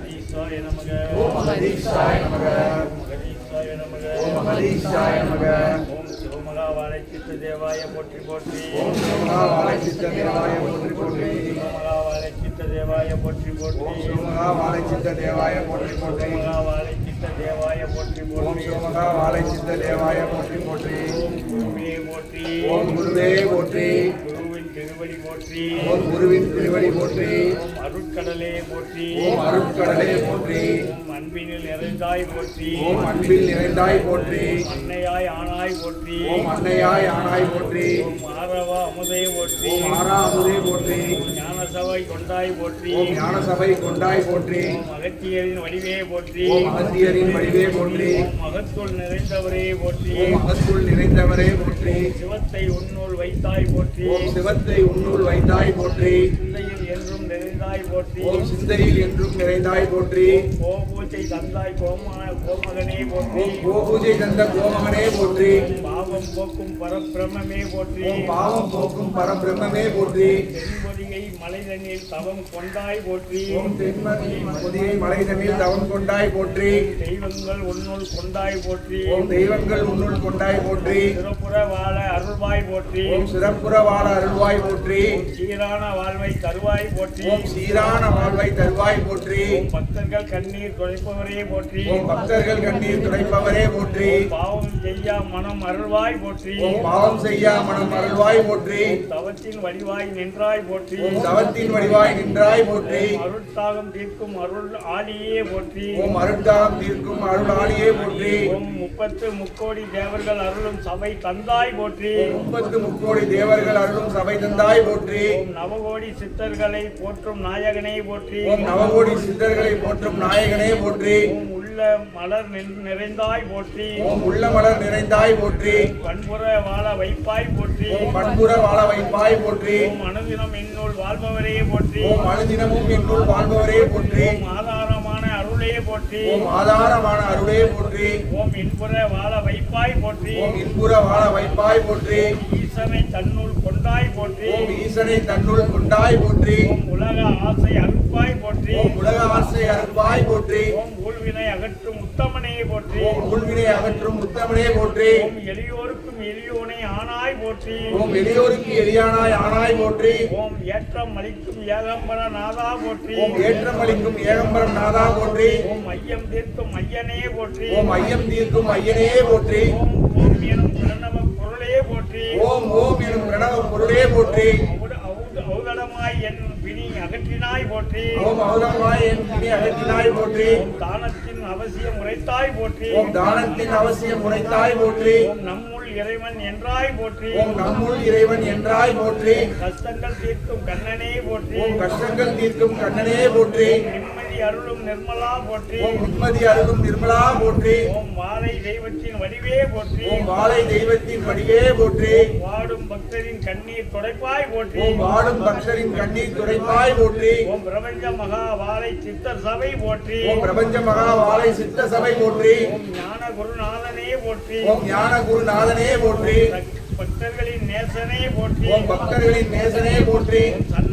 மகதீஷாய நமக. ஓம் மகதீஷாய நமக. மகதீஷாய நமக. ஓம் மகதீஷாய நமக. ஓம் சிவமகாவாழை சித்த தேவாய போற்றி போற்றி. ஓம் சிவமகாவாழை சித்த தேவாய போற்றி. போற்றி தேவாய போற்றி போற்றி. ஓம் சிவமகாவாழை சித்த தேவாய போற்றி போற்றி. சிவமகாவாழை சித்த தேவாய போற்றி ஓம் போற்றி. சிவமகாவாழை சித்த தேவாய போற்றி போற்றி. ஓம் குருவே போற்றி. ஓம் குருவே போற்றி. குருவின் திருவடி போற்றி. குருவின் திருவடி போற்றி. அருட்கடலே போற்றி. அருட்கடலே போற்றி. அன்பினில் நிறைந்தாய் போற்றி ஓம் அன்பில் நிறைந்தாய் போற்றி அன்னையாய் ஆனாய் போற்றி ஓம் அன்னையாய் ஆனாய் போற்றி ஓம் ஆரவ அமுதே போற்றி ஓம் ஆறாமுதே போற்றி ஓம் ஞானசபை கொண்டாய் போற்றி ஓம் ஞானசபை கொண்டாய் போற்றி ஓம் அகத்தியரின் வடிவே போற்றி ஓம் அகத்தியரின் வடிவே போற்றி ஓம் மகத்துள் நிறைந்தவரே போற்றி ஓம் அகத்துள் நிறைந்தவரே போற்றி சிவத்தை உன்னுள் வைத்தாய் போற்றி ஓம் சிவத்தை உன்னுள் வைத்தாய் போற்றி சிந்தையில் என்றும் போற்றி. ஓம் சிந்தையில் என்றும் நிறைந்தாய் போற்றி. கோபூச்சை தந்தாய் கோமா கோமகனே போற்றி. ஓம் கோபூஜை தந்த கோமகனே போற்றி. பாவம் போக்கும் பரபிரமே போற்றி பாவம் போக்கும் பரபிரம்மே போற்றி தென்பொதிகை மலை தண்ணீர் தவம் கொண்டாய் போற்றி ஓம் தென்மதி பொதியை மலை தண்ணீர் தவம் கொண்டாய் போற்றி தெய்வங்கள் உன்னுள் கொண்டாய் போற்றி தெய்வங்கள் உன்னுள் கொண்டாய் போற்றி சிறப்புற வாழ அருள்வாய் போற்றி சிறப்புற வாழ அருள்வாய் போற்றி சீரான வாழ்வை தருவாய் போற்றி சீரான வாழ்வை தருவாய் போற்றி பக்தர்கள் கண்ணீர் துடைப்பவரே போற்றி பக்தர்கள் கண்ணீர் துடைப்பவரே போற்றி பாவம் செய்யா மனம் அருள்வாய் போற்றி பாவம் செய்யா மனம் அருள்வாய் போற்றி தவத்தின் வடிவாய் நின்றாய் போற்றி தவத்தின் வடிவாய் நின்றாய் போற்றி அருட்தாகம் தீர்க்கும் அருள் ஆடியே போற்றி ஓம் அருட்தாம் தீர்க்கும் அருளாளியே போற்றி ஓம் முப்பத்து முக்கோடி தேவர்கள் அருளும் சபை தந்தாய் போற்றி முப்பத்து முக்கோடி தேவர்கள் அருளும் சபை தந்தாய் போற்றி ஓம் நவகோடி சித்தர்களை போற்றும் நாயகனே போற்றி ஓம் நவகோடி சித்தர்களை போற்றும் நாயகனே போற்றி ஓம் உள்ள மலர் நிறைந்தாய் போற்றி. உள்ள மலர் நிறைந்தாய் போற்றி. பண்புற வாழ வைப்பாய் போற்றி. பண்புற வாழ வைப்பாய் போற்றி. ஓம் அனுதினம் என்னுள் வாழ்பவரே போற்றி. ஓம் அனுதினமும் என்னுள் வாழ்பவரே போற்றி. ஆதாரமான அருளே போற்றி. ஆதாரமான அருளே போற்றி. ஓம் இன்புற வாழ வைப்பாய் போற்றி. இன்புற வாழ வைப்பாய் போற்றி. ஈசனை தன்னுள் கொண்டாய் போற்றி ஓம் ஈசனை தன்னுள் கொண்டாய் போற்றி ஓம் உலக ஆசை அறுப்பாய் போற்றி ஓம் உலக ஆசை அருள்வாய் போற்றி ஓம் ஊழ்வினை அகற்றும் உத்தமனே போற்றி ஓம் உள்வினை அகற்றும் உத்தமனே போற்றி ஓம் எளியோருக்கும் எளியோனை ஆனாய் போற்றி ஓம் எளியோருக்கு எளியானாய் ஆனாய் போற்றி ஓம் ஏற்றம் அளிக்கும் ஏகம்பர நாதா போற்றி ஓம் ஏற்றமளிக்கும் ஏகம்பரம் நாதா போற்றி ஓம் ஐயம் தீர்க்கும் ஐயனே போற்றி ஓம் ஐயம் தீர்க்கும் ஐயனே போற்றி ஓம் ஓம் எனும் பிரணவ பொருளே போற்றி ஓம் ஓம் எனும் பிரணவ பொருளே போற்றி. அவுதடமாய் என் பிணி அகற்றினாய் போற்றி. ஓம் என் கிணி அகற்றினாய் போற்றி. தானத்தின் அவசியம் உரைத்தாய் போற்றி. ஓம் தானத்தின் அவசியம் உரைத்தாய் போற்றி. ஓம் நம்முள் இறைவன் என்றாய் போற்றி. ஓம் நம்முள் இறைவன் என்றாய் போற்றி. கஷ்டங்கள் தீர்க்கும் கண்ணனே போற்றி. ஓம் கஷ்டங்கள் தீர்க்கும் கண்ணனே போற்றி. நிம்மதி அருளும் நிர்மலா போற்றி ஓம் நிம்மதி அருளும் நிர்மலா போற்றி ஓம் வாழை தெய்வத்தின் வடிவே போற்றி ஓம் வாழை தெய்வத்தின் வடிவே போற்றி வாடும் பக்தரின் கண்ணீர் துடைப்பாய் போற்றி ஓம் வாடும் பக்தரின் கண்ணீர் துடைப்பாய் போற்றி ஓம் பிரபஞ்ச மகா வாழை சித்தர் சபை போற்றி ஓம் பிரபஞ்ச மகா வாழை சித்த சபை போற்றி ஓம் ஞான குருநாதனே போற்றி ஓம் ஞான குருநாதனே போற்றி பக்தர்களின் நேசனே போற்றி ஓம் பக்தர்களின் நேசனே போற்றி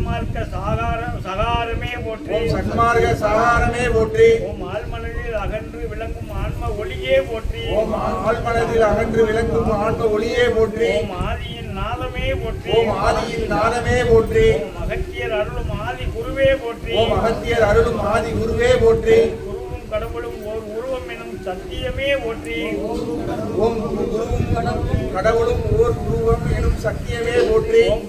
சன்மார்க்க சகாரம் சகாரமே போற்றி சன்மார்க்க சகாரமே போற்றி ஓம் ஆழ்மனதில் அகன்று விளங்கும் ஆன்ம ஒளியே போற்றி ஓம் ஆழ்மனதில் அகன்று விளங்கும் ஆன்ம ஒளியே போற்றி ஓம் ஆதியின் நாதமே போற்றி ஓம் ஆதியின் நாதமே போற்றி ஓம் அகத்தியர் அருளும் ஆதி குருவே போற்றி ஓம் அகத்தியர் அருளும் ஆதி குருவே போற்றி குருவும் கடவுளும் ஓர் உருவம் எனும் சத்தியமே போற்றி ஓம் குருவும் கடவுளும் ஓர் உருவம் எனும் சத்தியமே போற்றி ஓம்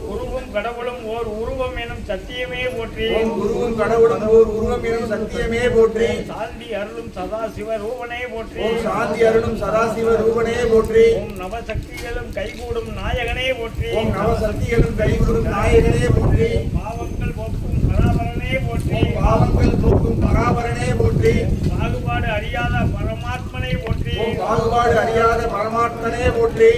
கடவுளும் ஓர் உருவம் எனும் சத்தியமே போற்றி. குருவும் கடவுளும் ஓர் உருவம் எனும் சத்தியமே போற்றி. சாந்தி அருளும் சதாசிவ ரூபனே போற்றி. சாந்தி அருளும் சதாசிவ ரூபனே போற்றி. ஓம் நவசக்திகளும் கைகூடும் நாயகனே போற்றி. ஓம் நவசக்திகளும் கைகூடும் நாயகனே போற்றி. பாவங்கள் போக்கும் பராபரனே போற்றி. பாவங்கள் போக்கும் பராபரனே போற்றி. பாகுபாடு அறியாத பரமாத்மனை போற்றி. பாகுபாடு அறியாத பரமாத்மனே போற்றி.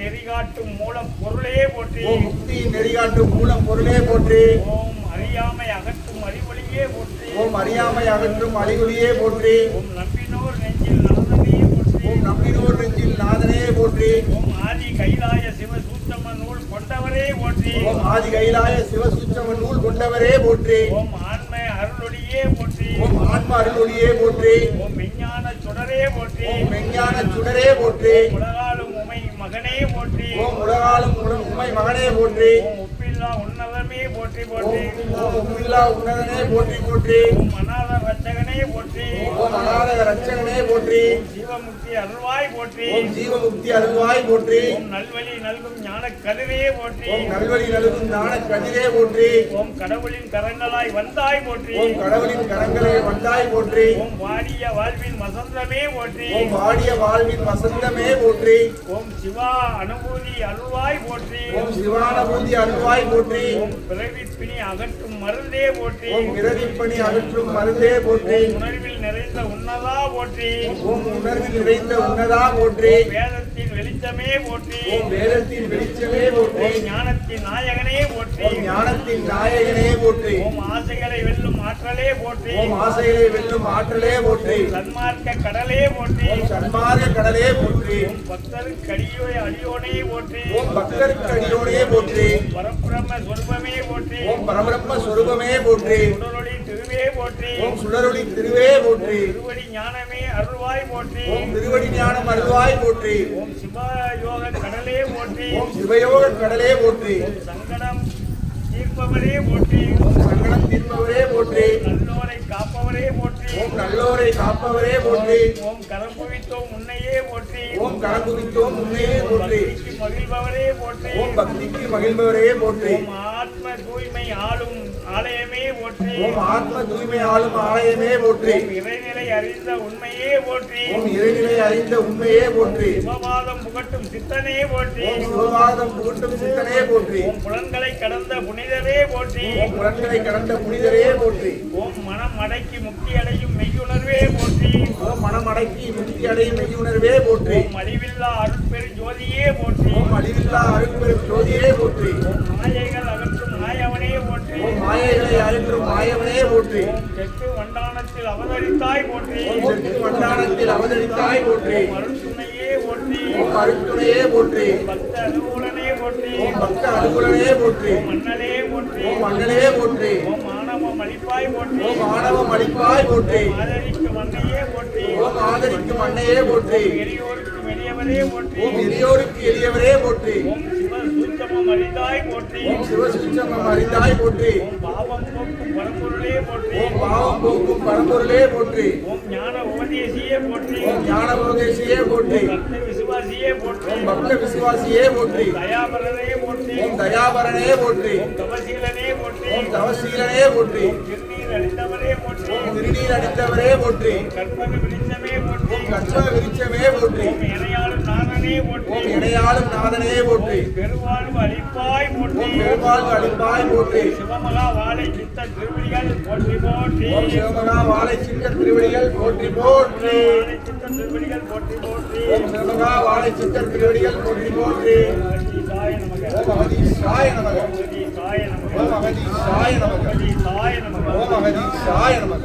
நெறிகாட்டும் மூலம் பொருளே போற்றி ஓம் முக்தியின் நெறிகாட்டும் மூலம் பொருளே போற்றி ஓம் அறியாமை அகற்றும் அறிவொளியே போற்றி ஓம் அறியாமை அகற்றும் அழிகுலியே போற்றி ஓம் நம்பினோர் நெஞ்சில் நலனே போற்றி ஓம் நம்பினோர் நெஞ்சில் நாதனே போற்றி ஓம் ஆதி கைலாய சிவ சூத்தம நூல் கொண்டவரே போற்றி ஓம் ஆதி கைலாய சிவசுச்சம நூல் கொண்டவரே போற்றி ஓம் ஆன்ம அருளொளியே போற்றி ஓம் ஆன்ம அருளொளியே போற்றி ஓம் விஞ்ஞான சுடரே போற்றி ஓம் மெஞ்ஞான சுடரே போற்றி உலகாலும் மகனே போற்றி. ஓம் உலகாலும் உல- உம்மை மகனே போற்றி. ஓம் உப்பில்லா உன்னதமே போற்றி போற்றி. ஓம் உம்மில்லா உன்னதனே போற்றி போற்றி. ஓம் அநாத ரட்சகனே போற்றி ஓம் அநாத ரட்சகனே போற்றி ஜீவமுக்தி அருள்வாய் போற்றி ஓம் ஜீவமுக்தி அருள்வாய் போற்றி ஓம் நல்வழி நல்கும் ஞான கதிரே போற்றி ஓம் நல்வழி நல்கும் ஞான கதிரே போற்றி ஓம் கடவுளின் கரங்களாய் வந்தாய் போற்றி ஓம் கடவுளின் கரங்களே வந்தாய் போற்றி ஓம் வாடிய வாழ்வின் வசந்தமே போற்றி ஓம் வாடிய வாழ்வின் வசந்தமே போற்றி ஓம் சிவா அனுபூதி அருள்வாய் போற்றி ஓம் சிவானபூதி அருள்வாய் போற்றி ஓம் பிறவி பிணி அகற்றும் மருந்தே போற்றி ஓம் பிறவிப்பணி அகற்றும் மருந்தே போற்றி உணர்வில் நிறைந்த உன்னதா போற்றி உணர்வில் நிறைந்த உன்னதா போற்றி வேதத்தின் வெளிச்சமே போற்றி வேதத்தின் வெளிச்சமே போற்றி ஞானத்தின் நாயகனே போற்றி ஞானத்தின் நாயகனே போற்றி ஆசைகளை வெல்லும் ஆற்றலே போற்றி ஆசைகளை வெல்லும் ஆற்றலே போற்றி சன்மார்க்க கடலே போற்றி சன்மார்க்க கடலே போற்றி ஓம் பக்தருக்கு அடியோய் அடியோனே போற்றி ஓம் பக்தருக்கு அடியோனே போற்றி பரபிரம்ம சொருபமே போற்றி ஓம் பரபிரம்ம சொரூபமே போற்றி ஓம் சுடரொளி திருவே போற்றி திருவடி ஞானமே அருள்வாய் போற்றி ஓம் திருவடி ஞானம் அருள்வாய் போற்றி ஓம் சிவ யோக கடலே போற்றி ஓம் சிவயோக கடலே போற்றி சங்கடம் தீர்ப்பவரே போற்றி சங்கடம் தீர்ப்பவரே போற்றி நல்லோரை காப்பவரே போற்றி ஓம் நல்லோரை காப்பவரே போற்றி ஓம் கரம் குவித்தோம் உன்னையே போற்றி ஓம் கலங்குவித்தோம் உண்மையே போற்றி பக்திக்கு மகிழ்பவரே போற்றி ஓம் பக்திக்கு மகிழ்பவரே போற்றி ஓம் ஆத்ம தூய்மை ஆளும் ஆலயமே போற்றி ஓம் ஆத்ம தூய்மை ஆளும் ஆலயமே போற்றி இறைநிலை அறிந்த உண்மையே போற்றி ஓம் இறைநிலை அறிந்த உண்மையே போற்றி சிவபாதம் புகட்டும் சித்தனே போற்றி ஓம் சிவபாதம் புகட்டும் சித்தனே போற்றி ஓம் புலன்களை கடந்த புனிதரே போற்றி ஓம் புலன்களை கடந்த புனிதரே போற்றி ஓம் மனம் அடக்கி முக்தி அடையும் மெய்யுணர்வே போற்றி ஓம் மனம் அடக்கி முக்தி அடையும் மெய்யுணர்வே போற்றி ஓம் அழிவில்லா அருட்பெரு ஜோதியே போற்றி ஓம் அழிவில்லா அருட்பெரும் ஜோதியே போற்றி ஓம் மாயைகள் அகற்றும் மாயவனே போற்றி ஓம் மாயைகளை அகற்றும் மாயவனே போற்றி தெற்கு வண்டானத்தில் அவதரித்தாய் போற்றி மண்டானத்தில் அவதரித்தாய் போற்றி ஓம் அருட்துணையே போற்றி ஓம் அருட்துணையே போற்றி பக்த அனுகூலனே போற்றி பக்த அனுகுலனே போற்றி மன்னனே போற்றி மன்னனே போற்றி ஓம் ஆணவம் அளிப்பாய் போற்றி ஓம் ஆணவம் அளிப்பாய் போற்றி ஆதரிக்கும் மன்னையே போற்றி ஓம் ஆதரிக்கும் அன்னையே போற்றி பெரியோருக்கு மெலியவரே போற்றி ஓம் எளியோருக்கு எளியவரே போற்றி ஓம் அளிதாய் போற்றி ஓம் ஓம் பாவம் போக்கும் பரம்பொருளே போற்றி ஓம் பாவம் போக்கும் பரம்பொருளே போற்றி ஓம் ஞான உபதேசியே போற்றி ஓம் ஞான உபதேசியே போற்றி பக்த விசுவாசியே போற்றி ஓம் பக்த விசுவாசியே போற்றி தயாபரனே போற்றி ஓம் தயாபரனே போற்றி ஓம் தவசீலனே போற்றி ஓம் தவசீலனே போற்றி திருநீர் அளித்தவரே போற்றி ஓம் திருநீர் அடித்தவரே போற்றி கற்பக விருட்சமே ஓம் ஓம் போற்றி ஓம் இணையாளும் நாதனே போற்றி. பெருவாழ்வு அளிப்பாய் போற்றி. ஓம் பெருமாள் அளிப்பாய் போற்றி. சிவமகா வாழை சித்த திருவடிகள் போற்றி போற்றி. ஓம் சிவமகா வாழை சிங்க திருவடிகள் போற்றி போற்றி. சித்த திருவடிகள் போற்றி போற்றி. ஓம் சிவமகா வாழை சிங்க திருவடிகள் போற்றி போற்றி. அகதீசாய நமக. ஓம் நமக. அகதீசாய நமக. ஓம் அகதீஷாய நமக. அகதீசாய நமக. ஓம் அகதீஷாய நமக.